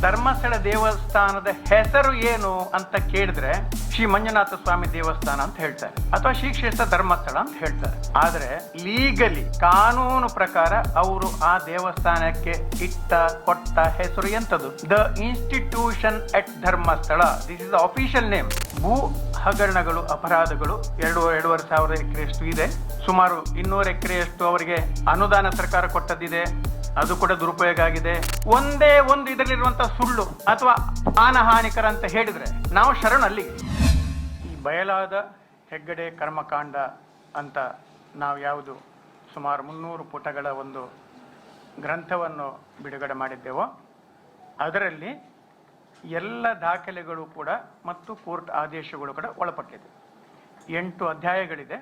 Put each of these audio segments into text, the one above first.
ಧರ್ಮಸ್ಥಳ ದೇವಸ್ಥಾನದ ಹೆಸರು ಏನು ಅಂತ ಕೇಳಿದ್ರೆ ಶ್ರೀ ಮಂಜುನಾಥ ಸ್ವಾಮಿ ದೇವಸ್ಥಾನ ಅಂತ ಹೇಳ್ತಾರೆ. ಅಥವಾ ಶ್ರೀ ಕ್ಷೇತ್ರ ಧರ್ಮಸ್ಥಳ ಅಂತ ಹೇಳ್ತಾರೆ. ಆದ್ರೆ ಲೀಗಲಿ ಕಾನೂನು ಪ್ರಕಾರ ಅವರು ಆ ದೇವಸ್ಥಾನಕ್ಕೆ ಇಟ್ಟ, ಕೊಟ್ಟ ಹೆಸರು ಎಂಥದ್ದು? The institution at Dharmasthala this is the official name ಭೂ ಹಗರಣಗಳು, ಅಪರಾಧಗಳು ಎರಡು, ಎರಡೂವರೆ ಸಾವಿರ ಎಕರೆಯಷ್ಟು ಇದೆ. ಸುಮಾರು ಇನ್ನೂರು ಎಕರೆಯಷ್ಟು ಅವರಿಗೆ ಅನುದಾನ ಸರ್ಕಾರ ಕೊಟ್ಟದ್ದಿದೆ. ಅದು ಕೂಡ ದುರುಪಯೋಗ ಆಗಿದೆ. ಒಂದೇ ಒಂದು ಇದರಲ್ಲಿರುವಂತಹ ಸುಳ್ಳು ಅಥವಾ ಆನಹಾನಿಕರ ಅಂತ ಹೇಳಿದ್ರೆ ನಾವು ಶರಣ ಅಲ್ಲಿಗೆ ಈ ಬಯಲಾದ ಹೆಗ್ಗಡೆ ಕರ್ಮಕಾಂಡ ಅಂತ ನಾವು ಯಾವುದು ಸುಮಾರು ಮುನ್ನೂರು ಪುಟಗಳ ಒಂದು ಗ್ರಂಥವನ್ನು ಬಿಡುಗಡೆ ಮಾಡಿದ್ದೆವೋ, ಅದರಲ್ಲಿ ಎಲ್ಲ ದಾಖಲೆಗಳು ಕೂಡ ಮತ್ತು ಕೋರ್ಟ್ ಆದೇಶಗಳು ಕೂಡ ಒಳಪಟ್ಟಿದೆ. ಎಂಟು ಅಧ್ಯಾಯಗಳಿದೆ.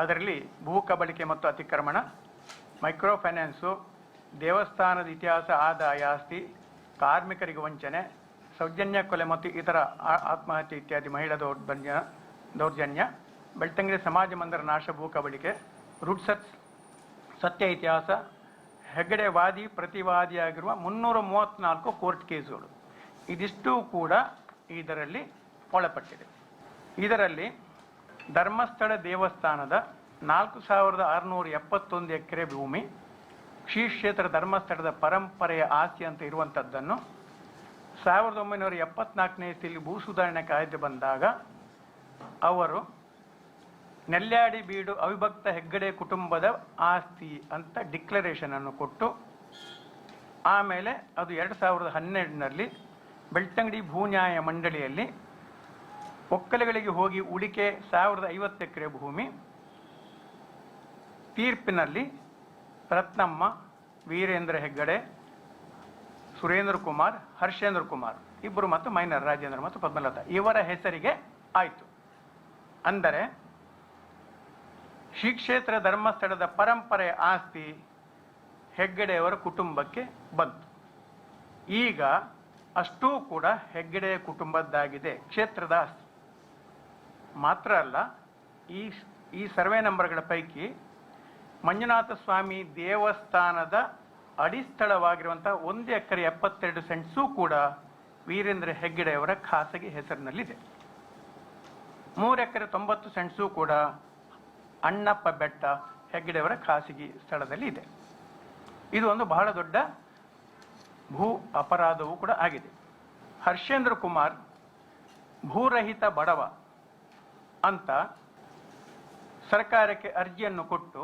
ಅದರಲ್ಲಿ ಭೂ ಕಬಳಿಕೆ ಮತ್ತು ಅತಿಕ್ರಮಣ, ಮೈಕ್ರೋ ಫೈನಾನ್ಸು ದೇವಸ್ಥಾನದ ಇತಿಹಾಸ ಆದಾಯ ಆಸ್ತಿ, ಕಾರ್ಮಿಕರಿಗೆ ವಂಚನೆ, ಸೌಜನ್ಯ ಕೊಲೆ ಮತ್ತು ಇತರ ಆತ್ಮಹತ್ಯೆ ಇತ್ಯಾದಿ ಮಹಿಳಾ ದೌರ್ಜನ್ಯ ದೌರ್ಜನ್ಯ, ಬೆಳ್ತಂಗಡಿ ಸಮಾಜ ಮಂದಿರ ನಾಶ, ಭೂ ಕಬಳಿಕೆ ರೂಟ್ಸತ್ ಸತ್ಯ ಇತಿಹಾಸ ಹೆಗ್ಗಡೆ ವಾದಿ ಪ್ರತಿವಾದಿಯಾಗಿರುವ ಮುನ್ನೂರ ಮೂವತ್ತ್ನಾಲ್ಕು ಕೋರ್ಟ್ ಕೇಸುಗಳು. ಇದಿಷ್ಟು ಕೂಡ ಇದರಲ್ಲಿ ಒಳಪಟ್ಟಿದೆ. ಇದರಲ್ಲಿ ಧರ್ಮಸ್ಥಳ ದೇವಸ್ಥಾನದ ನಾಲ್ಕು ಸಾವಿರದ ಆರುನೂರ ಎಪ್ಪತ್ತೊಂದು ಎಕರೆ ಭೂಮಿ ಕ್ಷೇತ್ರ ಧರ್ಮಸ್ಥಳದ ಪರಂಪರೆಯ ಆಸ್ತಿ ಅಂತ ಇರುವಂಥದ್ದನ್ನು ಸಾವಿರದ ಒಂಬೈನೂರ ಎಪ್ಪತ್ನಾಲ್ಕನೇ ಇಸ್ತಿಯಲ್ಲಿ ಭೂ ಸುಧಾರಣೆ ಕಾಯ್ದೆ ಬಂದಾಗ ಅವರು ನೆಲ್ಯಾಡಿ ಬೀಡು ಅವಿಭಕ್ತ ಹೆಗ್ಗಡೆ ಕುಟುಂಬದ ಆಸ್ತಿ ಅಂತ ಡಿಕ್ಲರೇಷನ್ ಅನ್ನು ಕೊಟ್ಟು ಆಮೇಲೆ ಅದು ಎರಡು ಸಾವಿರದ ಹನ್ನೆರಡರಲ್ಲಿ ಬೆಳ್ತಂಗಡಿ ಭೂನ್ಯಾಯ ಮಂಡಳಿಯಲ್ಲಿ ಒಕ್ಕಲೆಗಳಿಗೆ ಹೋಗಿ ಉಳಿಕೆ ಸಾವಿರದ ಐವತ್ತು ಎಕರೆ ಭೂಮಿ ತೀರ್ಪಿನಲ್ಲಿ ರತ್ನಮ್ಮ, ವೀರೇಂದ್ರ ಹೆಗ್ಗಡೆ, ಸುರೇಂದ್ರ ಕುಮಾರ್, ಹರ್ಷೇಂದ್ರ ಕುಮಾರ್. ಇಬ್ಬರು ಮತ್ತು ಮೈನರ್ ರಾಜೇಂದ್ರ ಮತ್ತು ಪದ್ಮಲತಾ. ಇವರ ಹೆಸರಿಗೆ ಆಯಿತು. ಅಂದರೆ ಶ್ರೀ ಕ್ಷೇತ್ರ ಧರ್ಮಸ್ಥಳದ ಪರಂಪರೆ ಆಸ್ತಿ ಹೆಗ್ಗಡೆಯವರ ಕುಟುಂಬಕ್ಕೆ ಬಂತು. ಈಗ ಅಷ್ಟೂ ಕೂಡ ಹೆಗ್ಗಡೆಯ ಕುಟುಂಬದ್ದಾಗಿದೆ. ಕ್ಷೇತ್ರದ ಆಸ್ತಿ. ಮಾತ್ರ ಅಲ್ಲ, ಈ ಈ ಸರ್ವೆ ನಂಬರ್ಗಳ ಪೈಕಿ ಮಂಜುನಾಥ ಸ್ವಾಮಿ ದೇವಸ್ಥಾನದ ಅಡಿಸ್ಥಳವಾಗಿರುವಂತಹ ಒಂದು ಎಕರೆ ಎಪ್ಪತ್ತೆರಡು ಸೆಂಟ್ಸು ಕೂಡ ವೀರೇಂದ್ರ ಹೆಗ್ಗಡೆಯವರ ಖಾಸಗಿ ಹೆಸರಿನಲ್ಲಿದೆ. ಮೂರು ಎಕರೆ ತೊಂಬತ್ತು ಸೆಂಟ್ಸು ಕೂಡ ಅಣ್ಣಪ್ಪ ಬೆಟ್ಟ ಹೆಗ್ಗಡೆಯವರ ಖಾಸಗಿ ಸ್ಥಳದಲ್ಲಿ ಇದೆ ಇದು ಒಂದು ಬಹಳ ದೊಡ್ಡ ಭೂ ಅಪರಾಧವೂ ಕೂಡ ಆಗಿದೆ. ಹರ್ಷೇಂದ್ರ ಕುಮಾರ್ ಭೂರಹಿತ ಬಡವ ಅಂತ ಸರ್ಕಾರಕ್ಕೆ ಅರ್ಜಿಯನ್ನು ಕೊಟ್ಟು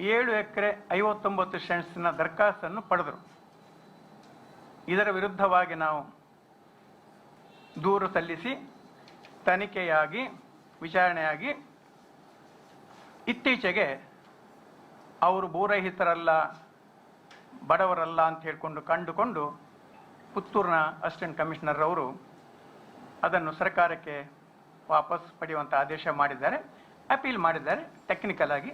ಏಳು ಎಕರೆ ಐವತ್ತೊಂಬತ್ತು ಸೆಂಟ್ಸ್ನ ದರ್ಖಾಸ್ತನ್ನು ಪಡೆದರು. ಇದರ ವಿರುದ್ಧವಾಗಿ ನಾವು ದೂರು ಸಲ್ಲಿಸಿ ತನಿಖೆಯಾಗಿ, ವಿಚಾರಣೆಯಾಗಿ ಇತ್ತೀಚೆಗೆ ಅವರು ಭೂರಹಿತರಲ್ಲ, ಬಡವರಲ್ಲ ಅಂತ ಹೇಳಿಕೊಂಡು ಕಂಡುಕೊಂಡು ಪುತ್ತೂರಿನ ಅಸಿಸ್ಟೆಂಟ್ ಕಮಿಷನರ್ ಅವರು ಅದನ್ನು ಸರ್ಕಾರಕ್ಕೆ ವಾಪಸ್ ಪಡೆಯುವಂಥ ಆದೇಶ ಮಾಡಿದ್ದಾರೆ, ಅಪೀಲ್ ಮಾಡಿದ್ದಾರೆ, ಟೆಕ್ನಿಕಲ್ ಆಗಿ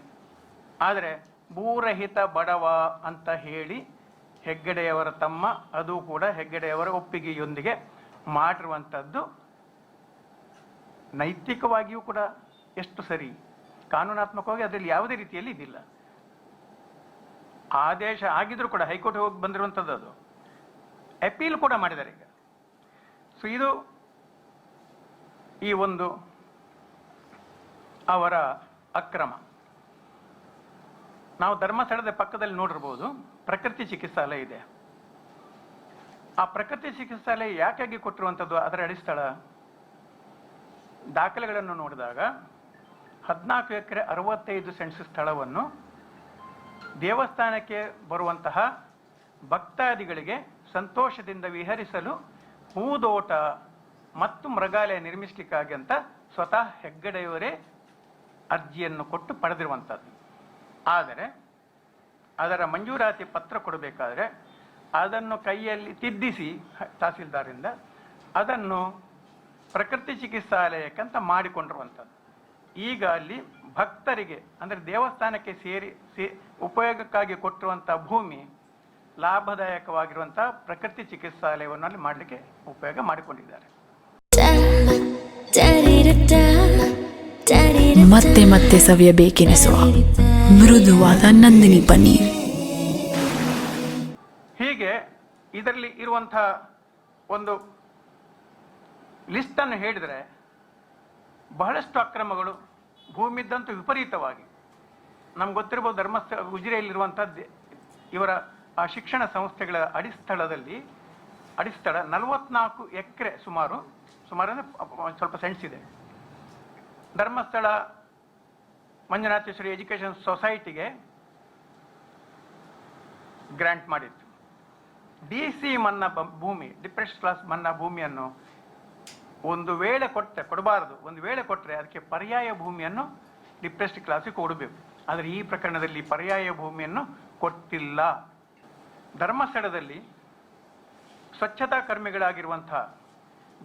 ಆದರೆ ಭೂರಹಿತ ಬಡವ ಅಂತ ಹೇಳಿ ಹೆಗ್ಗಡೆಯವರ ತಮ್ಮ, ಅದು ಕೂಡ ಹೆಗ್ಗಡೆಯವರ ಒಪ್ಪಿಗೆಯೊಂದಿಗೆ ಮಾಡಿರುವಂಥದ್ದು ನೈತಿಕವಾಗಿಯೂ ಕೂಡ ಎಷ್ಟು ಸರಿ. ಕಾನೂನಾತ್ಮಕವಾಗಿ ಅದರಲ್ಲಿ ಯಾವುದೇ ರೀತಿಯಲ್ಲಿ ಇದಿಲ್ಲ. ಆದೇಶ ಆಗಿದ್ರೂ ಕೂಡ ಹೈಕೋರ್ಟ್ ಹೋಗಿ ಬಂದಿರುವಂಥದ್ದು ಅದು. ಅಪೀಲ್ ಕೂಡ ಮಾಡಿದ್ದಾರೆ ಈಗ. ಸೊ ಇದು ಈ ಒಂದು ಅವರ ಅಕ್ರಮ. ನಾವು ಧರ್ಮಸ್ಥಳದ ಪಕ್ಕದಲ್ಲಿ ನೋಡಿರ್ಬೋದು, ಪ್ರಕೃತಿ ಚಿಕಿತ್ಸಾಲಯ ಇದೆ. ಆ ಪ್ರಕೃತಿ ಚಿಕಿತ್ಸಾಲಯ ಯಾಕಾಗಿ ಕೊಟ್ಟಿರುವಂಥದ್ದು? ಅದರ ಅಡಿಸ್ಥಳ. ದಾಖಲೆಗಳನ್ನು ನೋಡಿದಾಗ ಹದಿನಾಲ್ಕು ಎಕರೆ ಅರವತ್ತೈದು ಸೆಂಟ್ಸ್ ಸ್ಥಳವನ್ನು ದೇವಸ್ಥಾನಕ್ಕೆ ಬರುವಂತಹ ಭಕ್ತಾದಿಗಳಿಗೆ ಸಂತೋಷದಿಂದ ವಿಹರಿಸಲು ಹೂದೋಟ ಮತ್ತು ಮೃಗಾಲಯ ನಿರ್ಮಿಸಲಿಕ್ಕಾಗಿ ಅಂತ ಸ್ವತಃ ಹೆಗ್ಗಡೆಯವರೇ ಅರ್ಜಿಯನ್ನು ಕೊಟ್ಟು ಪಡೆದಿರುವಂಥದ್ದು. ಆದರೆ ಅದರ ಮಂಜೂರಾತಿ ಪತ್ರ ಕೊಡಬೇಕಾದ್ರೆ ಅದನ್ನು ಕೈಯಲ್ಲಿ ತಿದ್ದಿಸಿ ತಹಸೀಲ್ದಾರಿಂದ ಅದನ್ನು ಪ್ರಕೃತಿ ಚಿಕಿತ್ಸಾಲಯಕ್ಕಂತ ಮಾಡಿಕೊಂಡಿರುವಂಥದ್ದು. ಈಗ ಅಲ್ಲಿ ಭಕ್ತರಿಗೆ ಅಂದರೆ ದೇವಸ್ಥಾನಕ್ಕೆ ಸೇರಿ ಸೇ ಉಪಯೋಗಕ್ಕಾಗಿ ಕೊಟ್ಟಿರುವಂಥ ಭೂಮಿ ಲಾಭದಾಯಕವಾಗಿರುವಂಥ ಪ್ರಕೃತಿ ಚಿಕಿತ್ಸಾಲಯವನ್ನು ಅಲ್ಲಿ ಮಾಡಲಿಕ್ಕೆ ಉಪಯೋಗ ಮಾಡಿಕೊಂಡಿದ್ದಾರೆ. ಮತ್ತೆ ಮತ್ತೆ ಸವಿಯಬೇಕೆನಿಸುವ. ಮೃದುವಾದ ನಂದಿನಿ ಪನ್ನೀರ್. ಹೀಗೆ ಇದರಲ್ಲಿ ಇರುವಂತಹ ಒಂದು ಲಿಸ್ಟನ್ನು ಹೇಳಿದರೆ ಬಹಳಷ್ಟು ಅಕ್ರಮಗಳು ಭೂಮಿದ್ದಂತೂ ವಿಪರೀತವಾಗಿ. ನಮ್ಗೆ ಗೊತ್ತಿರ್ಬೋದು ಧರ್ಮಸ್ಥಳ ಉಜಿರೆಯಲ್ಲಿರುವಂಥದ್ದು ಇವರ ಆ ಶಿಕ್ಷಣ ಸಂಸ್ಥೆಗಳ ಅಡಿಸ್ಥಳದಲ್ಲಿ, ಅಡಿಸ್ಥಳ ನಲವತ್ನಾಲ್ಕು ಎಕರೆ ಸುಮಾರು ಸುಮಾರು ಅಂದರೆ ಸ್ವಲ್ಪ ಸೆನ್ಸ್ ಇದೆ. ಧರ್ಮಸ್ಥಳ ಮಂಜುನಾಥೇಶ್ವರಿ ಎಜುಕೇಷನ್ ಸೊಸೈಟಿಗೆ ಗ್ರ್ಯಾಂಟ್ ಮಾಡಿತ್ತು. ಡಿ ಸಿ ಮನ್ನ ಭೂಮಿ ಡಿಪ್ರೆಸ್ ಕ್ಲಾಸ್ ಮನ್ನ ಭೂಮಿಯನ್ನು ಒಂದು ವೇಳೆ ಕೊಟ್ಟರೆ ಕೊಡಬಾರದು, ಒಂದು ವೇಳೆ ಕೊಟ್ಟರೆ ಅದಕ್ಕೆ ಪರ್ಯಾಯ ಭೂಮಿಯನ್ನು ಡಿಪ್ರೆಸ್ಡ್ ಕ್ಲಾಸಿಗೆ ಕೊಡಬೇಕು. ಆದರೆ ಈ ಪ್ರಕರಣದಲ್ಲಿ ಪರ್ಯಾಯ ಭೂಮಿಯನ್ನು ಕೊಟ್ಟಿಲ್ಲ. ಧರ್ಮಸ್ಥಳದಲ್ಲಿ ಸ್ವಚ್ಛತಾ ಕರ್ಮಿಗಳಾಗಿರುವಂತಹ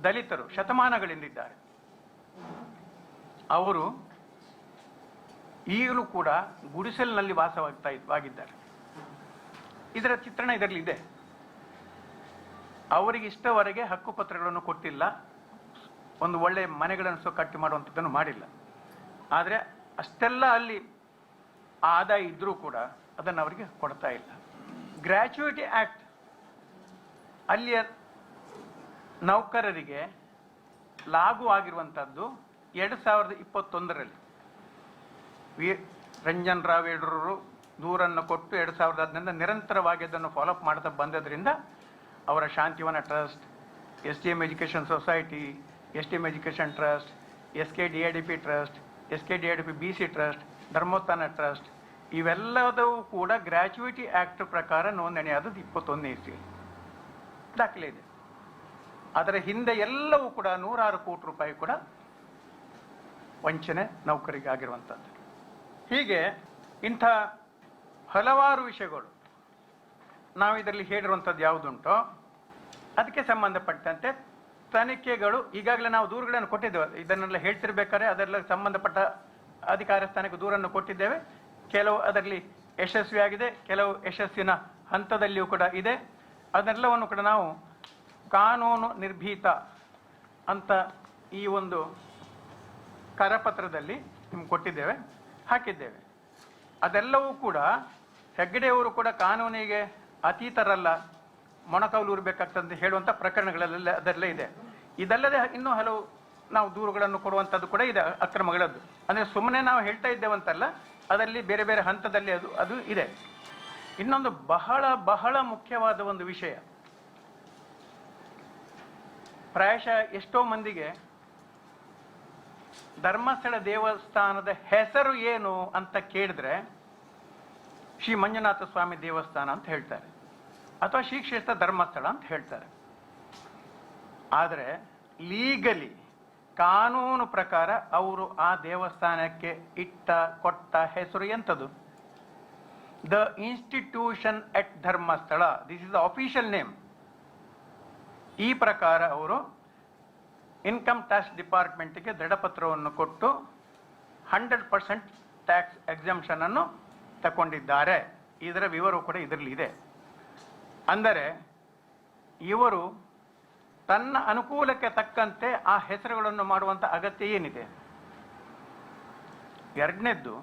ದಲಿತರು ಶತಮಾನಗಳಿಂದಿದ್ದಾರೆ ಅವರು ಈಗಲೂ ಕೂಡ ಗುಡಿಸಲಿನಲ್ಲಿ ವಾಸವಾಗ್ತಾ ಆಗಿದ್ದಾರೆ. ಇದರ ಚಿತ್ರಣ ಇದರಲ್ಲಿ ಇದೆ ಅವರಿಗೆ ಇಷ್ಟವರೆಗೆ ಹಕ್ಕುಪತ್ರಗಳನ್ನು ಕೊಟ್ಟಿಲ್ಲ. ಒಂದು ಒಳ್ಳೆ ಮನೆಗಳನ್ನು ಸಹ ಕಟ್ಟಿ ಮಾಡುವಂಥದ್ದನ್ನು ಮಾಡಿಲ್ಲ. ಆದರೆ ಅಷ್ಟೆಲ್ಲ ಅಲ್ಲಿ ಆದಾಯ ಇದ್ದರೂ ಕೂಡ ಅದನ್ನು ಅವರಿಗೆ ಕೊಡ್ತಾ ಇಲ್ಲ. ಗ್ರ್ಯಾಚುಯಿಟಿ ಆ್ಯಕ್ಟ್ ಅಲ್ಲಿಯ ನೌಕರರಿಗೆ ಲಾಗು ಆಗಿರುವಂಥದ್ದು ಎರಡು ಸಾವಿರದ ಇಪ್ಪತ್ತೊಂದರಲ್ಲಿ. ವಿ ರಂಜನ್ ರಾವ್ ಯಡೂರರು ದೂರನ್ನು ಕೊಟ್ಟು ಎರಡು ಸಾವಿರದ ಹದಿನೈದು ನಿರಂತರವಾಗಿ ಅದನ್ನು ಫಾಲೋಅಪ್ ಮಾಡ್ತಾ ಬಂದದ್ರಿಂದ ಅವರ Shantivana trust S D M education society S D M education trust S K D A D P trust S K D A D P B C trust Dharmotthana trust ಇವೆಲ್ಲದವೂ ಕೂಡ gratuity act ಪ್ರಕಾರ ನೋಂದಣಿಯಾದದ್ದು ಇಪ್ಪತ್ತೊಂದನೇ ಇಸ್ವಿ. ದಾಖಲೆ ಇದೆ. ಅದರ ಹಿಂದೆ ಎಲ್ಲವೂ ಕೂಡ ನೂರಾರು ಕೋಟಿ ರೂಪಾಯಿ ಕೂಡ ವಂಚನೆ ನೌಕರಿಗೆ ಆಗಿರುವಂಥದ್ದು ಹೀಗೆ ಇಂಥ ಹಲವಾರು ವಿಷಯಗಳು ನಾವು ಇದರಲ್ಲಿ ಹೇಳಿರುವಂಥದ್ದು ಯಾವುದುಂಟೋ ಅದಕ್ಕೆ ಸಂಬಂಧಪಟ್ಟಂತೆ ತನಿಖೆಗಳು ಈಗಾಗಲೇ ನಾವು ದೂರುಗಳನ್ನು ಕೊಟ್ಟಿದ್ದೇವೆ. ಇದನ್ನೆಲ್ಲ ಹೇಳ್ತಿರ್ಬೇಕಾದ್ರೆ ಅದೆಲ್ಲ ಸಂಬಂಧಪಟ್ಟ ಅಧಿಕಾರ ಸ್ಥಾನಕ್ಕೆ ದೂರನ್ನು ಕೊಟ್ಟಿದ್ದೇವೆ. ಕೆಲವು ಅದರಲ್ಲಿ ಯಶಸ್ವಿಯಾಗಿದೆ ಕೆಲವು ಯಶಸ್ಸಿನ ಹಂತದಲ್ಲಿಯೂ ಕೂಡ ಇದೆ. ಅದೆಲ್ಲವನ್ನು ಕೂಡ ನಾವು ಕಾನೂನು ನಿರ್ಭೀತ ಅಂತ ಈ ಒಂದು ಕರಪತ್ರದಲ್ಲಿ ನಿಮ್ಗೆ ಕೊಟ್ಟಿದ್ದೇವೆ. ಹಾಕಿದ್ದೇವೆ. ಅದೆಲ್ಲವೂ ಕೂಡ ಹೆಗ್ಗಡೆಯವರು ಕೂಡ ಕಾನೂನಿಗೆ ಅತೀತರಲ್ಲ ಮೊಣಕಾಲೂರಬೇಕಾಗ್ತದೆ ಅಂತ ಹೇಳುವಂಥ ಪ್ರಕರಣಗಳಲ್ಲೆಲ್ಲ ಅದೆಲ್ಲ ಇದೆ. ಇದಲ್ಲದೆ ಇನ್ನೂ ಹಲವು ನಾವು ದೂರುಗಳನ್ನು ಕೊಡುವಂಥದ್ದು ಕೂಡ ಇದೆ, ಅಕ್ರಮಗಳದ್ದು. ಅಂದರೆ ಸುಮ್ಮನೆ ನಾವು ಹೇಳ್ತಾ ಇದ್ದೇವಂತಲ್ಲ, ಅದರಲ್ಲಿ ಬೇರೆ ಬೇರೆ ಹಂತದಲ್ಲಿ ಅದು ಅದು ಇದೆ. ಇನ್ನೊಂದು ಬಹಳ ಬಹಳ ಮುಖ್ಯವಾದ ಒಂದು ವಿಷಯ. ಪ್ರಾಯಶಃ ಎಷ್ಟೋ ಮಂದಿಗೆ ಧರ್ಮಸ್ಥಳ ದೇವಸ್ಥಾನದ ಹೆಸರು ಏನು ಅಂತ ಕೇಳಿದ್ರೆ ಶ್ರೀ ಮಂಜುನಾಥ ಸ್ವಾಮಿ ದೇವಸ್ಥಾನ ಅಂತ ಹೇಳ್ತಾರೆ. ಅಥವಾ ಶ್ರೀ ಕ್ಷೇತ್ರ ಧರ್ಮಸ್ಥಳ ಅಂತ ಹೇಳ್ತಾರೆ. ಆದರೆ ಲೀಗಲಿ ಕಾನೂನು ಪ್ರಕಾರ ಅವರು ಆ ದೇವಸ್ಥಾನಕ್ಕೆ ಇಟ್ಟ, ಕೊಟ್ಟ ಹೆಸರು ಎಂಥದ್ದು? The institution at Dharmasthala this is the official name ಈ ಪ್ರಕಾರ ಅವರು ಇನ್ಕಮ್ ಟ್ಯಾಕ್ಸ್ ಡಿಪಾರ್ಟ್ಮೆಂಟ್ಗೆ ದೃಢಪತ್ರವನ್ನು ಕೊಟ್ಟು ಹಂಡ್ರೆಡ್ ಪರ್ಸೆಂಟ್ ಟ್ಯಾಕ್ಸ್ ಎಕ್ಸಾಮ್ಷನನ್ನು ತಗೊಂಡಿದ್ದಾರೆ ಇದರ ವಿವರವು ಕೂಡ ಇದರಲ್ಲಿ ಇದೆ. ಅಂದರೆ ಇವರು ತನ್ನ ಅನುಕೂಲಕ್ಕೆ ತಕ್ಕಂತೆ ಆ ಹೆಸರುಗಳನ್ನು ಮಾಡುವಂಥ ಅಗತ್ಯ ಏನಿದೆ? ಎರಡನೇದ್ದು,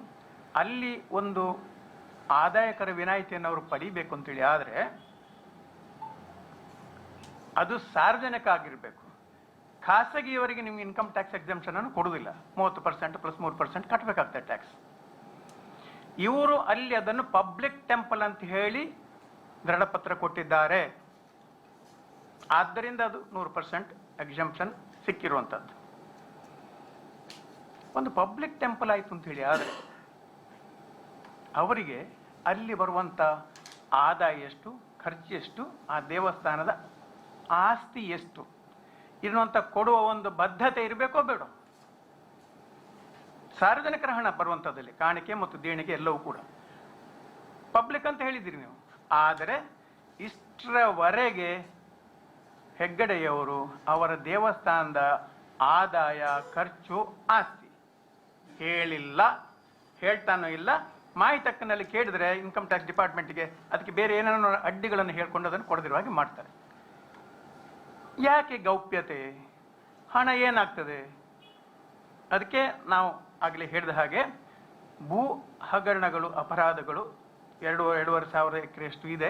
ಅಲ್ಲಿ ಒಂದು ಆದಾಯಕರ ವಿನಾಯಿತಿಯನ್ನು ಅವರು ಪಡಿಬೇಕು ಅಂತೇಳಿ ಆದರೆ ಅದು ಸಾರ್ವಜನಿಕ ಆಗಿರಬೇಕು. ಖಾಸಗಿಯವರಿಗೆ ನಿಮ್ಗೆ ಇನ್ಕಮ್ ಟ್ಯಾಕ್ಸ್ ಎಕ್ಸಾಮ್ಷನ್ ಅನ್ನು ಕೊಡುವುದಿಲ್ಲ. ಮೂವತ್ತು ಪರ್ಸೆಂಟ್ ಪ್ಲಸ್ ಮೂರು ಪರ್ಸೆಂಟ್ ಕಟ್ಟಬೇಕಾಗ್ತದೆ ಟ್ಯಾಕ್ಸ್ ಇವರು ಅಲ್ಲಿ ಅದನ್ನು ಪಬ್ಲಿಕ್ ಟೆಂಪಲ್ ಅಂತ ಹೇಳಿ ದೃಢಪತ್ರ ಕೊಟ್ಟಿದ್ದಾರೆ. ಆದ್ದರಿಂದ ಅದು ನೂರು ಪರ್ಸೆಂಟ್ ಎಕ್ಸಾಮ್ಷನ್ ಸಿಕ್ಕಿರುವಂಥದ್ದು ಒಂದು ಪಬ್ಲಿಕ್ ಟೆಂಪಲ್ ಆಯಿತು ಅಂತ ಹೇಳಿ, ಆದರೆ ಅವರಿಗೆ ಅಲ್ಲಿ ಬರುವಂಥ ಆದಾಯ ಎಷ್ಟು, ಖರ್ಚು ಎಷ್ಟು, ಆ ದೇವಸ್ಥಾನದ ಆಸ್ತಿ ಎಷ್ಟು? ಇರುವಂಥ ಕೊಡುವ ಒಂದು ಬದ್ಧತೆ ಇರಬೇಕೋ ಬೇಡ? ಸಾರ್ವಜನಿಕರ ಹಣ ಬರುವಂಥದ್ದಲ್ಲಿ ಕಾಣಿಕೆ ಮತ್ತು ದೇಣಿಗೆ ಎಲ್ಲವೂ ಕೂಡ. ಪಬ್ಲಿಕ್ ಅಂತ ಹೇಳಿದ್ದೀರಿ ನೀವು. ಆದರೆ ಇಷ್ಟರವರೆಗೆ ಹೆಗ್ಗಡೆಯವರು ಅವರ ದೇವಸ್ಥಾನದ ಆದಾಯ, ಖರ್ಚು, ಆಸ್ತಿ ಹೇಳಿಲ್ಲ, ಹೇಳ್ತಾನೂ ಇಲ್ಲ ಮಾಹಿತಕ್ಕನಲ್ಲಿ ಕೇಳಿದ್ರೆ ಇನ್ಕಮ್ ಟ್ಯಾಕ್ಸ್ ಡಿಪಾರ್ಟ್ಮೆಂಟ್ಗೆ ಅದಕ್ಕೆ ಬೇರೆ ಏನೇನೋ ಅಡ್ಡಿಗಳನ್ನು ಹೇಳ್ಕೊಂಡು ಅದನ್ನು ಕೊಡದಿರುವ ಹಾಗೆ ಮಾಡ್ತಾರೆ. ಯಾಕೆ ಗೌಪ್ಯತೆ? ಹಣ ಏನಾಗ್ತದೆ? ಅದಕ್ಕೆ ನಾವು ಆಗಲೇ ಹೇಳಿದ ಹಾಗೆ, ಭೂ ಹಗರಣಗಳು, ಅಪರಾಧಗಳು ಎರಡು, ಎರಡೂವರೆ ಸಾವಿರ ಎಕರೆಯಷ್ಟು ಇದೆ.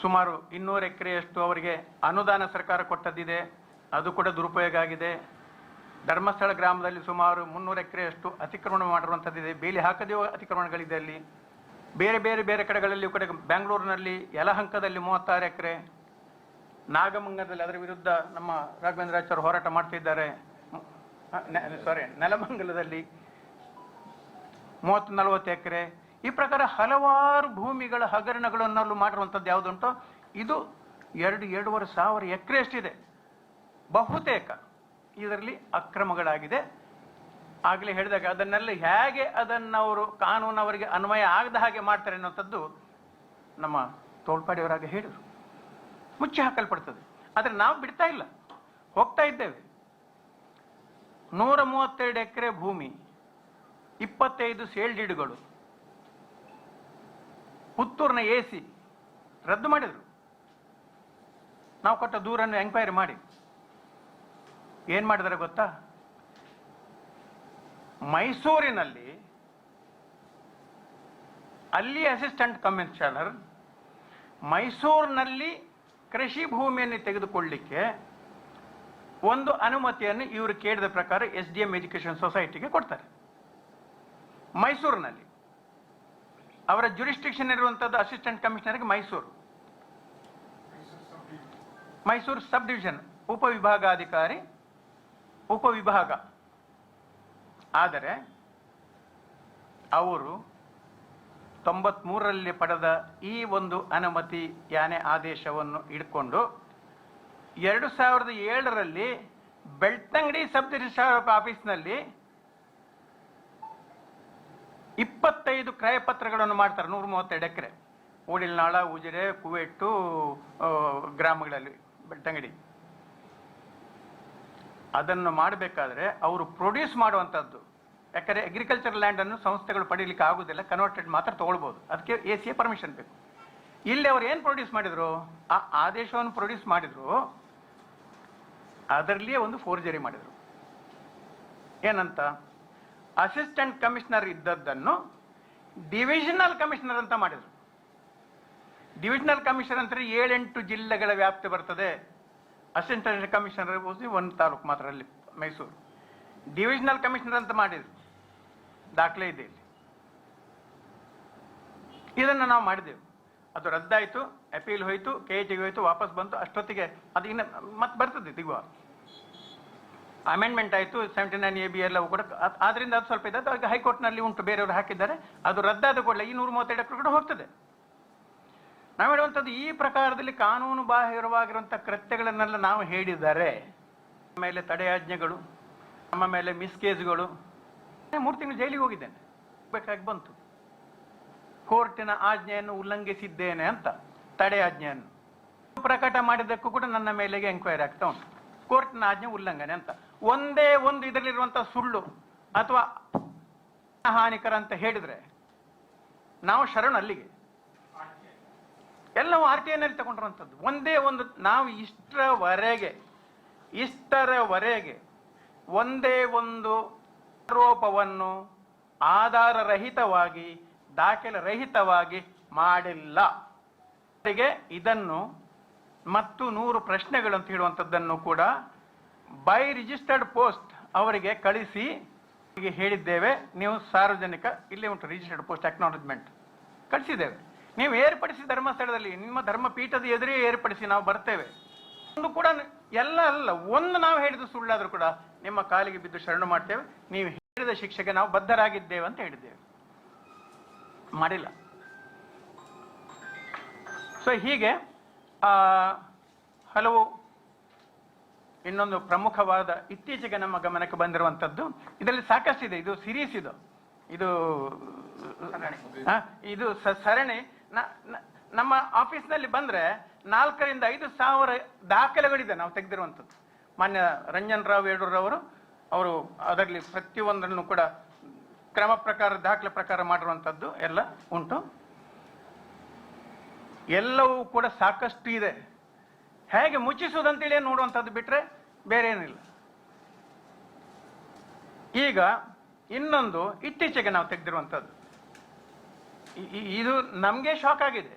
ಸುಮಾರು ಇನ್ನೂರು ಎಕರೆಯಷ್ಟು ಅವರಿಗೆ ಅನುದಾನ ಸರ್ಕಾರ ಕೊಟ್ಟದ್ದಿದೆ. ಅದು ಕೂಡ ದುರುಪಯೋಗ ಆಗಿದೆ. ಧರ್ಮಸ್ಥಳ ಗ್ರಾಮದಲ್ಲಿ ಸುಮಾರು ಮುನ್ನೂರು ಎಕರೆಯಷ್ಟು ಅತಿಕ್ರಮಣ ಮಾಡಿರುವಂಥದ್ದಿದೆ. ಬೇಲಿ ಹಾಕದೇ ಅತಿಕ್ರಮಣಗಳಿದೆ ಅಲ್ಲಿ. ಬೇರೆ ಬೇರೆ ಬೇರೆ ಕಡೆಗಳಲ್ಲಿ ಕೂಡ ಬೆಂಗಳೂರಿನಲ್ಲಿ ಯಲಹಂಕದಲ್ಲಿ ಮೂವತ್ತಾರು ಎಕರೆ ನಾಗಮಂಗಲದಲ್ಲಿ ಅದರ ವಿರುದ್ಧ ನಮ್ಮ ರಾಘವೇಂದ್ರಾಚಾರ್ಯ ಹೋರಾಟ ಮಾಡ್ತಿದ್ದಾರೆ. ಸಾರಿ ನೆಲಮಂಗಲದಲ್ಲಿ ಮೂವತ್ತು ನಲವತ್ತು ಎಕರೆ. ಈ ಪ್ರಕಾರ ಹಲವಾರು ಭೂಮಿಗಳ ಹಗರಣಗಳನ್ನಲ್ಲೂ ಮಾಡಿರುವಂಥದ್ದು ಯಾವುದುಂಟು? ಇದು ಎರಡು, ಎರಡೂವರೆ ಸಾವಿರ ಎಕರೆ ಅಷ್ಟಿದೆ ಬಹುತೇಕ ಇದರಲ್ಲಿ ಅಕ್ರಮಗಳಾಗಿದೆ. ಆಗಲೇ ಹೇಳಿದಾಗ ಅದನ್ನೆಲ್ಲ ಹೇಗೆ ಅದನ್ನು ಅವರು ಕಾನೂನು ಅವರಿಗೆ ಅನ್ವಯ ಆಗದ ಹಾಗೆ ಮಾಡ್ತಾರೆ ಅನ್ನೋಂಥದ್ದು ನಮ್ಮ ತೋಳ್ಪಾಡಿಯವರಾಗ ಹೇಳಿದರು. ಮುಚ್ಚಿ ಹಾಕಲ್ಪಡ್ತದೆ. ಆದರೆ ನಾವು ಬಿಡ್ತಾ ಇಲ್ಲ. ಹೋಗ್ತಾ ಇದ್ದೇವೆ. ನೂರ ಮೂವತ್ತೆರಡು ಎಕರೆ ಭೂಮಿ, ಇಪ್ಪತ್ತೈದು ಸೇಲ್ಡಿಡ್ಗಳು ಪುತ್ತೂರಿನ ಎ ಸಿ ರದ್ದು ಮಾಡಿದರು. ನಾವು ಕೊಟ್ಟ ದೂರನ್ನು ಎಂಕ್ವೈರಿ ಮಾಡಿ. ಏನು ಮಾಡಿದಾರೆ ಗೊತ್ತಾ? ಮೈಸೂರಿನಲ್ಲಿ ಅಲ್ಲಿ ಅಸಿಸ್ಟೆಂಟ್ ಕಮಿಷನರ್ ಮೈಸೂರಿನಲ್ಲಿ ಕೃಷಿ ಭೂಮಿಯನ್ನು ತೆಗೆದುಕೊಳ್ಳಿಕ್ಕೆ ಒಂದು ಅನುಮತಿಯನ್ನು ಇವರು ಕೇಳಿದ ಪ್ರಕಾರ ಎಸ್ ಡಿ ಎಂ ಎಜುಕೇಶನ್ ಸೊಸೈಟಿಗೆ ಕೊಡ್ತಾರೆ. ಮೈಸೂರಿನಲ್ಲಿ. ಅವರ ಜುರಿಸ್ಟಿಕ್ಷನ್ ಇರುವಂಥದ್ದು ಅಸಿಸ್ಟೆಂಟ್ ಕಮಿಷನರ್ಗೆ ಮೈಸೂರು. ಮೈಸೂರು ಸಬ್ ಡಿವಿಷನ್ ಉಪವಿಭಾಗಾಧಿಕಾರಿ, ಉಪವಿಭಾಗ. ಆದರೆ, ಅವರು ತೊಂಬತ್ಮೂರರಲ್ಲಿ ಪಡೆದ ಈ ಒಂದು ಅನುಮತಿ ಯಾನೆ ಆದೇಶವನ್ನು ಇಟ್ಕೊಂಡು ಎರಡು ಸಾವಿರದ ಏಳರಲ್ಲಿ ಬೆಳ್ತಂಗಡಿ ಸಬ್ ರಿಜಿಸ್ಟ್ರಾರ್ ಆಫೀಸ್ನಲ್ಲಿ ಇಪ್ಪತ್ತೈದು ಕ್ರಯಪತ್ರಗಳನ್ನು ಮಾಡ್ತಾರೆ, ನೂರ ಮೂವತ್ತೆರಡು ಎಕರೆ. ಓಡಿಲ್ನಾಳ, ಉಜಿರೆ, ಕುವೆಟ್ಟು ಗ್ರಾಮಗಳಲ್ಲಿ ಬೆಳ್ತಂಗಡಿ. ಅದನ್ನು ಮಾಡಬೇಕಾದ್ರೆ ಅವರು ಪ್ರೊಡ್ಯೂಸ್ ಮಾಡುವಂಥದ್ದು. ಯಾಕಂದರೆ ಅಗ್ರಿಕಲ್ಚರ್ ಲ್ಯಾಂಡನ್ನು ಸಂಸ್ಥೆಗಳು ಪಡೀಲಿಕ್ಕೆ ಆಗೋದಿಲ್ಲ ಕನ್ವರ್ಟೆಡ್ ಮಾತ್ರ ತೊಗೊಳ್ಬೋದು. ಅದಕ್ಕೆ ಎ ಸಿ ಎ ಪರ್ಮಿಷನ್ ಬೇಕು. ಇಲ್ಲಿ ಅವ್ರು ಏನು ಪ್ರೊಡ್ಯೂಸ್ ಮಾಡಿದರು? ಆ ಆದೇಶವನ್ನು ಪ್ರೊಡ್ಯೂಸ್ ಮಾಡಿದರು, ಅದರಲ್ಲಿಯೇ ಒಂದು ಫೋರ್ಜರಿ ಮಾಡಿದರು. ಏನಂತ? ಅಸಿಸ್ಟೆಂಟ್ ಕಮಿಷನರ್ ಇದ್ದದ್ದನ್ನು ಡಿವಿಷನಲ್ ಕಮಿಷನರ್ ಅಂತ ಮಾಡಿದರು. ಡಿವಿಷನಲ್ ಕಮಿಷನರ್ ಅಂತಂದರೆ ಏಳೆಂಟು ಜಿಲ್ಲೆಗಳ ವ್ಯಾಪ್ತಿ ಬರ್ತದೆ. ಅಸಿಸ್ಟೆಂಟ್ ಕಮಿಷನರ್ ಒಂದು ತಾಲೂಕು ಮಾತ್ರ ಅಲ್ಲಿ ಮೈಸೂರು. ಡಿವಿಷನಲ್ ಕಮಿಷನರ್ ಅಂತ ಮಾಡಿದ್ರು. ದಾಖಲೆ ಇದೆ ಇಲ್ಲಿ. ಇದನ್ನು ನಾವು ಮಾಡಿದೆವು ಅದು ರದ್ದಾಯಿತು, ಅಪೀಲ್ ಹೋಯಿತು ಕೆ ಎ ಟಿಗೆ ಹೋಯಿತು, ವಾಪಸ್ ಬಂತು, ಅಷ್ಟೊತ್ತಿಗೆ ಅದು ಇನ್ನು ಮತ್ತೆ ಬರ್ತದೆ ದಿಗುವ ಅಮೆಂಡ್ಮೆಂಟ್ ಆಯಿತು ಸೆವೆಂಟಿ ನೈನ್ ಎ ಬಿ ಎಲ್ಲವೂ ಕೂಡ ಆದ್ರಿಂದ ಅದು ಸ್ವಲ್ಪ ಇದೆ ಅದು ಹೈಕೋರ್ಟ್ನಲ್ಲಿ ಉಂಟು, ಬೇರೆಯವರು ಹಾಕಿದ್ದಾರೆ, ಅದು ರದ್ದಾದ ಕೂಡಲೇ ಈ ನೂರ ಮೂವತ್ತೆರಡು ಕೂಡ ಹೋಗ್ತದೆ. ನಾವು ಹೇಳುವಂಥದ್ದು, ಈ ಪ್ರಕಾರದಲ್ಲಿ ಕಾನೂನು ಬಾಹಿರವಾಗಿರುವಂಥ ಕೃತ್ಯಗಳನ್ನೆಲ್ಲ ನಾವು ಹೇಳಿದರೆ ಮೇಲೆ ತಡೆಯಾಜ್ಞೆಗಳು ನಮ್ಮ ಮೇಲೆ ಮಿಸ್ಕೇಜ್ಗಳು ಮೂರು ತಿಂಗಳು ಜೈಲಿಗೆ ಹೋಗಿದ್ದೇನೆ. ಬೇಕಾಗಿ ಬಂತು. ಕೋರ್ಟಿನ ಆಜ್ಞೆಯನ್ನು ಉಲ್ಲಂಘಿಸಿದ್ದೇನೆ ಅಂತ ತಡೆ ಆಜ್ಞೆಯನ್ನು. ಪ್ರಕಟ ಮಾಡಿದ್ದಕ್ಕೂ ಕೂಡ ನನ್ನ ಮೇಲೆಗೆ ಎಂಕ್ವೈರಿ ಆಗ್ತಾ ಉಂಟು. ಕೋರ್ಟ್ನ ಆಜ್ಞೆ ಉಲ್ಲಂಘನೆ ಅಂತ. ಒಂದೇ ಒಂದು ಇದರಲ್ಲಿರುವಂಥ ಸುಳ್ಳು ಅಥವಾ ಹಾನಿಕರ ಅಂತ ಹೇಳಿದ್ರೆ ನಾವು ಶರಣ ಅಲ್ಲಿಗೆ. ಎಲ್ಲವೂ ಆರ್ ಟಿ ಐನಲ್ಲಿ ತಗೊಂಡಿರುವಂಥದ್ದು. ಒಂದೇ ಒಂದು, ನಾವು ಇಷ್ಟರವರೆಗೆ ಇಷ್ಟರವರೆಗೆ ಒಂದೇ ಒಂದು ಆರೋಪವನ್ನು ಆಧಾರರಹಿತವಾಗಿ ದಾಖಲೆ ರಹಿತವಾಗಿ ಮಾಡಿಲ್ಲ. ಜೊತೆಗೆ ಇದನ್ನು ಮತ್ತು ನೂರು ಪ್ರಶ್ನೆಗಳು ಅಂತ ಹೇಳುವಂಥದ್ದನ್ನು ಕೂಡ ಬೈ ರಿಜಿಸ್ಟರ್ಡ್ ಪೋಸ್ಟ್ ಅವರಿಗೆ ಕಳಿಸಿ. ಹೇಳಿದ್ದೇವೆ. ನೀವು ಸಾರ್ವಜನಿಕ, ಇಲ್ಲಿ ಉಂಟು ರಿಜಿಸ್ಟರ್ಡ್ ಪೋಸ್ಟ್ ಅಕ್ನಾಲಜ್ಮೆಂಟ್ ಕಳಿಸಿದ್ದೇವೆ. ನೀವು ಏರ್ಪಡಿಸಿ ಧರ್ಮಸ್ಥಳದಲ್ಲಿ, ನಿಮ್ಮ ಧರ್ಮಪೀಠದ ಎದುರೇ ಏರ್ಪಡಿಸಿ ನಾವು ಬರ್ತೇವೆ. ಒಂದು ಕೂಡ ಎಲ್ಲ ಅಲ್ಲ. ಒಂದು ನಾವು ಹೇಳಿದ ಸುಳ್ಳಾದರೂ ಕೂಡ ನಿಮ್ಮ ಕಾಲಿಗೆ ಬಿದ್ದು ಶರಣು ಮಾಡ್ತೇವೆ. ನೀವು ಹೇಳಿದ ಶಿಕ್ಷೆಗೆ ನಾವು ಬದ್ಧರಾಗಿದ್ದೇವೆ ಅಂತ ಹೇಳಿದ್ದೇವೆ. ಮಾಡಿಲ್ಲ. ಸೊ ಹೀಗೆ ಆ, ಹಲವು ಇನ್ನೊಂದು ಪ್ರಮುಖವಾದ ಇತ್ತೀಚೆಗೆ ನಮ್ಮ ಗಮನಕ್ಕೆ ಬಂದಿರುವಂಥದ್ದು. ಇದರಲ್ಲಿ ಸಾಕಷ್ಟಿದೆ ಇದು. ಸಿರೀಸ್ ಇದು. ಇದು ಇದು ಸರಣಿ. ನಮ್ಮ ಆಫೀಸ್ನಲ್ಲಿ ಬಂದ್ರೆ ನಾಲ್ಕರಿಂದ ಐದು ಸಾವಿರ ದಾಖಲೆಗಳಿದೆ ನಾವು ತೆಗೆದಿರುವಂಥದ್ದು. ಮಾನ್ಯ ರಂಜನ್ ರಾವ್ ಯಡೂರವರು ಅವರು ಅದರಲ್ಲಿ ಪ್ರತಿಯೊಂದನ್ನು ಕೂಡ ಕ್ರಮ ಪ್ರಕಾರ, ದಾಖಲೆ ಪ್ರಕಾರ ಮಾಡಿರುವಂಥದ್ದು ಎಲ್ಲ ಉಂಟು. ಎಲ್ಲವೂ ಕೂಡ ಸಾಕಷ್ಟು ಇದೆ. ಹೇಗೆ ಮುಚ್ಚಿಸುವುದಂತೇಳಿ ನೋಡುವಂಥದ್ದು ಬಿಟ್ಟರೆ ಬೇರೆ ಏನಿಲ್ಲ ಈಗ ಇನ್ನೊಂದು ಇತ್ತೀಚೆಗೆ ನಾವು ತೆಗೆದಿರುವಂಥದ್ದು ಇದು ನಮಗೆ ಶಾಕ್ ಆಗಿದೆ.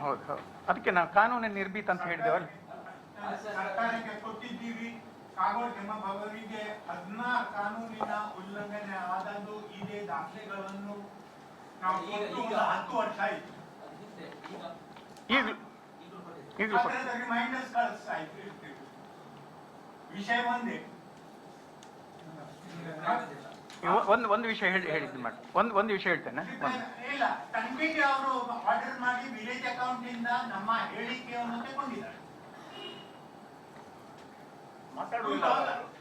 ಹೌದು ಹೌದು ಅದಕ್ಕೆ ನಾವು ಕಾನೂನು ನಿರ್ಭೀತ ಅಂತ ಹೇಳಿದೇವಲ್ಲ ಸರ್ಕಾರಕ್ಕೆ ಕೊಟ್ಟಿದ್ದೀವಿ ಕಾಗೋಡು ತಿಮ್ಮಪ್ಪವರಿಗೆ ಹದಿನಾರು ಕಾನೂನಿನ ಉಲ್ಲಂಘನೆ ಆದದ್ದು ಇದೇ ದಾಖಲೆಗಳನ್ನು ನಾವು ಹತ್ತು ವರ್ಷ ಆಯ್ತು ರಿಮೈಂಡರ್ಸ್ ಕಳಿಸ್ತಾ ಇರ್ತೀವಿ ವಿಷಯ ಒಂದೇ ಒಂದು ಒಂದು ವಿಷಯ ಹೇಳಿ ಹೇಳಿದ್ದು ಮಾಡಿ. ಒಂದು ಒಂದು ವಿಷಯ ಹೇಳ್ತೇನೆ.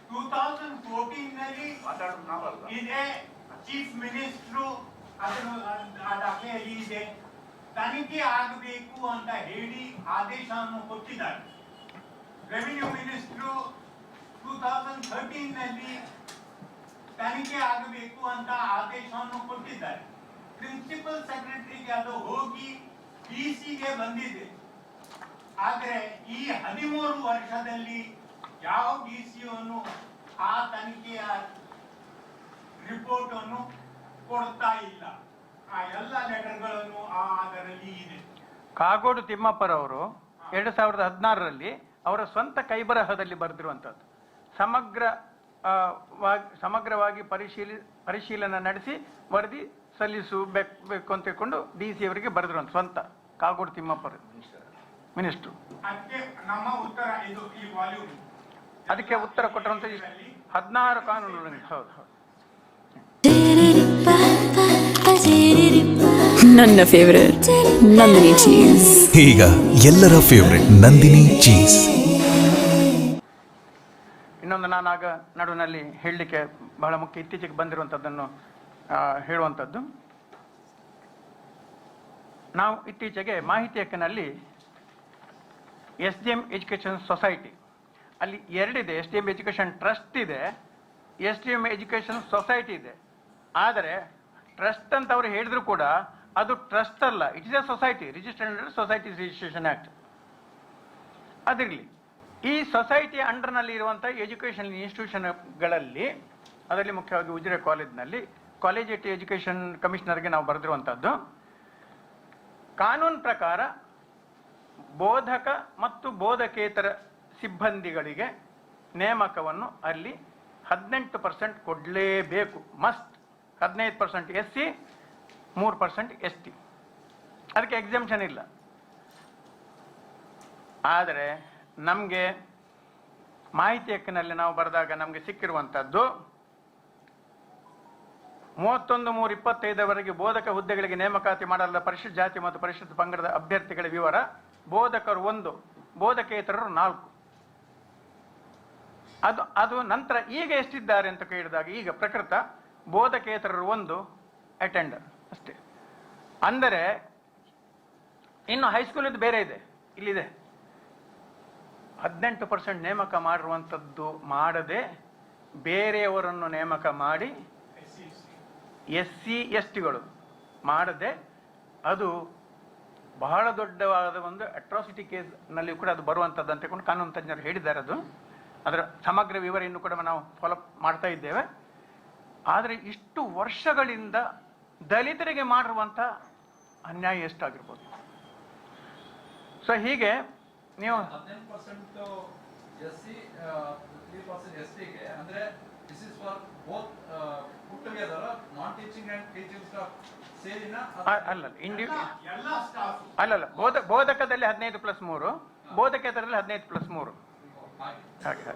ಟೂ ತೌಸಂಡ್ ಫೋರ್ಟೀನ್ನಲ್ಲಿ ಇದೆ ಚೀಫ್ ಮಿನಿಸ್ಟ್ರು ಅದನ್ನು ದಾಖಲೆಯಲ್ಲಿ ಇದೆ. ತನಿಖೆ ಆಗಬೇಕು ಅಂತ ಹೇಳಿ ಆದೇಶವನ್ನು ಕೊಟ್ಟಿದ್ದಾರೆ. ರೆವಿನ್ಯೂ ಮಿನಿಸ್ಟ್ರು ಟೂ ತೌಸಂಡ್ ಥರ್ಟೀನ್ನಲ್ಲಿ ತನಿಖೆ ಆಗಬೇಕು ಅಂತ ಆದೇಶವನ್ನು ಕೊಟ್ಟಿದ್ದಾರೆ. ಪ್ರಿನ್ಸಿಪಲ್ ಸೆಕ್ರೆಟರಿಗೆ ಅದು ಹೋಗಿ ಪಿಸಿಗೆ ಬಂದಿದೆ. ಆದರೆ ಈ ಹದಿಮೂರು ವರ್ಷದಲ್ಲಿ ಯಾವ ಡಿ ಸಿಯನ್ನು ಆ ತನಿಖೆಯ ರಿಪೋರ್ಟ್ ಅನ್ನು ಕೊಡ್ತಾ ಇಲ್ಲ. ಆ ಎಲ್ಲ ಲೆಟರ್ಗಳನ್ನು ಆ ಅದರಲ್ಲಿ ಇದೆ. ಕಾಗೋಡು ತಿಮ್ಮಪ್ಪರವರು ಎರಡು ಸಾವಿರದ ಹದಿನಾರರಲ್ಲಿ ಅವರ ಸ್ವಂತ ಕೈಬರಹದಲ್ಲಿ ಬರೆದಿರುವಂಥದ್ದು. ಸಮಗ್ರ ಸಮಗ್ರವಾಗಿ ಪರಿಶೀಲಿ ಪರಿಶೀಲನೆ ನಡೆಸಿ ವರದಿ ಸಲ್ಲಿಸಬೇಕು ಬೇಕು ಅಂತ ಹೇಳ್ಕೊಂಡು ಡಿ ಸಿ ಅವರಿಗೆ ಬರೆದಿರುವಂಥ ಸ್ವಂತ. ಕಾಗೋಡು ತಿಮ್ಮಪ್ಪರು ಮಿನಿಸ್ಟ್ರು. ಅದಕ್ಕೆ ನಮ್ಮ ಉತ್ತರ ಇದು ಈ ವಾಲ್ಯೂಮ್. ಅದಕ್ಕೆ ಉತ್ತರ ಕೊಟ್ಟರಂತ ಹದಿನಾರು ಕಾನೂನು ಹೌದು ಹೌದು. ನನ್ನ ಫೇವರೇಟ್ ನಂದಿನಿ ಚೀಸ್ ಈಗ ಎಲ್ಲರ ಫೇವರೆಟ್ ನಂದಿನಿ ಚೀಸ್ ಇನ್ನೊಂದು ನಾನು ಆಗ ನಡುವಿನಲ್ಲಿ ಹೇಳಲಿಕ್ಕೆ ಬಹಳ ಮುಖ್ಯ ಇತ್ತೀಚೆಗೆ ಬಂದಿರುವಂಥದ್ದನ್ನು ಹೇಳುವಂಥದ್ದು ನಾವು ಇತ್ತೀಚೆಗೆ ಮಾಹಿತಿ ಹಕ್ಕಿನಲ್ಲಿ S D M education society, ಅಲ್ಲಿ ಎರಡಿದೆ. S D M education trust ಇದೆ, S D M education society ಇದೆ. ಆದರೆ ಟ್ರಸ್ಟ್ ಅಂತ ಅವರು ಹೇಳಿದ್ರು ಕೂಡ ಅದು ಟ್ರಸ್ಟ್ ಅಲ್ಲ. It is a society registered society registration act. ಅದಿರಲಿ. ಈ ಸೊಸೈಟಿ ಅಂಡರ್ನಲ್ಲಿ ಇರುವಂಥ ಎಜುಕೇಷನ್ ಇನ್ಸ್ಟಿಟ್ಯೂಷನ್ಗಳಲ್ಲಿ ಅದರಲ್ಲಿ ಮುಖ್ಯವಾಗಿ ಉಜಿರೆ ಕಾಲೇಜ್ನಲ್ಲಿ ಕಾಲೇಜ್ ಎಜುಕೇಷನ್ ಕಮಿಷನರ್ಗೆ ನಾವು ಬರೆದಿರುವಂಥದ್ದು ಕಾನೂನು ಪ್ರಕಾರ ಬೋಧಕ ಮತ್ತು ಬೋಧಕೇತರ ಸಿಬ್ಬಂದಿಗಳಿಗೆ ನೇಮಕವನ್ನು ಅಲ್ಲಿ ಹದಿನೆಂಟು ಪರ್ಸೆಂಟ್ ಕೊಡಲೇಬೇಕು. ಮಸ್ಟ್ ಹದಿನೈದು ಪರ್ಸೆಂಟ್ ಎಸ್ ಸಿ ಮೂರು ಪರ್ಸೆಂಟ್ ಎಸ್ ಟಿ ಅದಕ್ಕೆ ಎಕ್ಸಾಮ್ಷನ್ ಇಲ್ಲ. ಆದರೆ ನಮಗೆ ಮಾಹಿತಿ ಹಕ್ಕಿನಲ್ಲಿ ನಾವು ಬರೆದಾಗ ನಮಗೆ ಸಿಕ್ಕಿರುವಂಥದ್ದು ಮೂವತ್ತೊಂದು ಮೂರು ಇಪ್ಪತ್ತೈದರವರೆಗೆ ಬೋಧಕ ಹುದ್ದೆಗಳಿಗೆ ನೇಮಕಾತಿ ಮಾಡಲಾದ ಪರಿಶಿಷ್ಟ ಜಾತಿ ಮತ್ತು ಪರಿಶಿಷ್ಟ ಪಂಗಡದ ಅಭ್ಯರ್ಥಿಗಳ ವಿವರ ಬೋಧಕರು ಒಂದು, ಬೋಧಕೇತರರು ನಾಲ್ಕು. ಅದು ಅದು ನಂತರ ಈಗ ಎಷ್ಟಿದ್ದಾರೆ ಅಂತ ಕೇಳಿದಾಗ ಈಗ ಪ್ರಕೃತ ಬೋಧಕೇತರರು ಒಂದು ಅಟೆಂಡರ್ ಅಷ್ಟೇ. ಅಂದರೆ ಇನ್ನು ಹೈಸ್ಕೂಲಿದ್ದು ಬೇರೆ ಇದೆ, ಇಲ್ಲಿದೆ. ಹದಿನೆಂಟು ಪರ್ಸೆಂಟ್ ನೇಮಕ ಮಾಡಿರುವಂಥದ್ದು ಮಾಡದೆ ಬೇರೆಯವರನ್ನು ನೇಮಕ ಮಾಡಿ ಎಸ್ ಸಿ ಎಸ್ ಟಿಗಳು ಮಾಡದೆ ಅದು ಬಹಳ ದೊಡ್ಡವಾದ ಒಂದು ಅಟ್ರಾಸಿಟಿ ಕೇಸ್ನಲ್ಲಿ ಕೂಡ ಅದು ಬರುವಂಥದ್ದು ಅಂತ ಹೇಳ್ಕೊಂಡು ಕಾನೂನು ತಜ್ಞರು ಹೇಳಿದ್ದಾರೆ ಅದು. ಅದರ ಸಮಗ್ರ ವಿವರ ಇನ್ನು ಕೂಡ ನಾವು ಫಾಲೋ ಮಾಡ್ತಾ ಇದ್ದೇವೆ. ಆದರೆ ಇಷ್ಟು ವರ್ಷಗಳಿಂದ ದಲಿತರಿಗೆ ಮಾಡಿರುವಂಥ ಅನ್ಯಾಯ ಎಷ್ಟಾಗಿರ್ಬೋದು? ಸೊ ಹೀಗೆ ನೀವು ಹದಿನೆಂಟು percent S C three percent S ಟಿಗೆ ಅಂದ್ರೆ this is for both put together non teaching and teaching staff ಸೇರಿನ ಅಲ್ಲ ಇಂಡಿ ಎಲ್ಲ ಸ್ಟಾಫ್ ಅಲ್ಲಲ್ಲ ಬೋಧ ಬೋಧಕದಲ್ಲಿ ಹದಿನೈದು ಪ್ಲಸ್ ಮೂರು ಬೋಧಕೇತರದಲ್ಲಿ ಹದಿನೈದು ಪ್ಲಸ್ ಮೂರು. ಹಾಗೆ. ಹಾಗೆ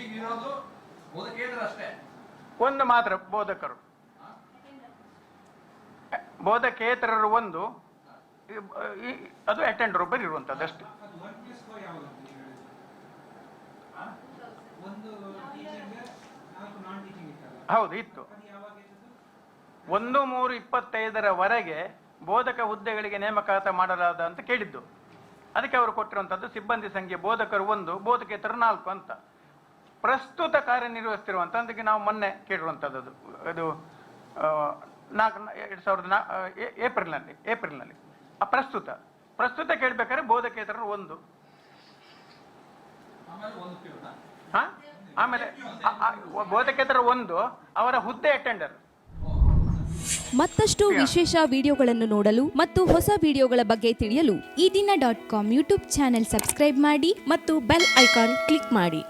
ಈಗ ಇರೋದು ಬೋಧಕೇತರ ಅಷ್ಟೇ. ಒಂದು ಮಾತ್ರ ಬೋಧಕರು. ಬೋಧಕೇತರರು ಒಂದು ಅದು ಅಟೆಂಡರ್ ಒಬ್ಬರು ಇರುವಂಥದ್ದು ಅಷ್ಟೇ. ಹೌದು, ಇತ್ತು. ಒಂದು ಮೂರು ಇಪ್ಪತ್ತೈದರವರೆಗೆ ಬೋಧಕ ಹುದ್ದೆಗಳಿಗೆ ನೇಮಕಾತ ಮಾಡಲಾದ ಅಂತ ಕೇಳಿದ್ದು. ಅದಕ್ಕೆ ಅವರು ಕೊಟ್ಟಿರುವಂಥದ್ದು ಸಿಬ್ಬಂದಿ ಸಂಖ್ಯೆ ಬೋಧಕರು ಒಂದು ಬೋಧಕೇತರು ನಾಲ್ಕು ಅಂತ. ಪ್ರಸ್ತುತ ಕಾರ್ಯನಿರ್ವಹಿಸ್ತಿರುವಂಥ, ಅದಕ್ಕೆ ನಾವು ಮೊನ್ನೆ ಕೇಳಿರುವಂಥದ್ದು ಅದು ನಾಲ್ಕು, ಎರಡು ಸಾವಿರದ ನಾ ಏಪ್ರಿಲ್ನಲ್ಲಿ ಏಪ್ರಿಲ್ನಲ್ಲಿ. ಪ್ರಸ್ತುತ. ಪ್ರಸ್ತುತ ಕೇಳಬೇಕಾದ್ರೆ ಬೋಧಕೇತರರು ಒಂದು. ಹಾ? ಆಮೇಲೆ ಬೋಧಕೇತರ ಒಂದು ಅವರ ಹುದ್ದೆ ಅಟೆಂಡರ್ ಮತ್ತಷ್ಟು ವಿಶೇಷ ವಿಡಿಯೋಗಳನ್ನು ನೋಡಲು ಮತ್ತು ಹೊಸ ವಿಡಿಯೋಗಳ ಬಗ್ಗೆ ತಿಳಿಯಲು ಈ ದಿನ dot com YouTube channel subscribe ಮಾಡಿ ಮತ್ತು ಬೆಲ್ ಐಕಾನ್ ಕ್ಲಿಕ್ ಮಾಡಿ.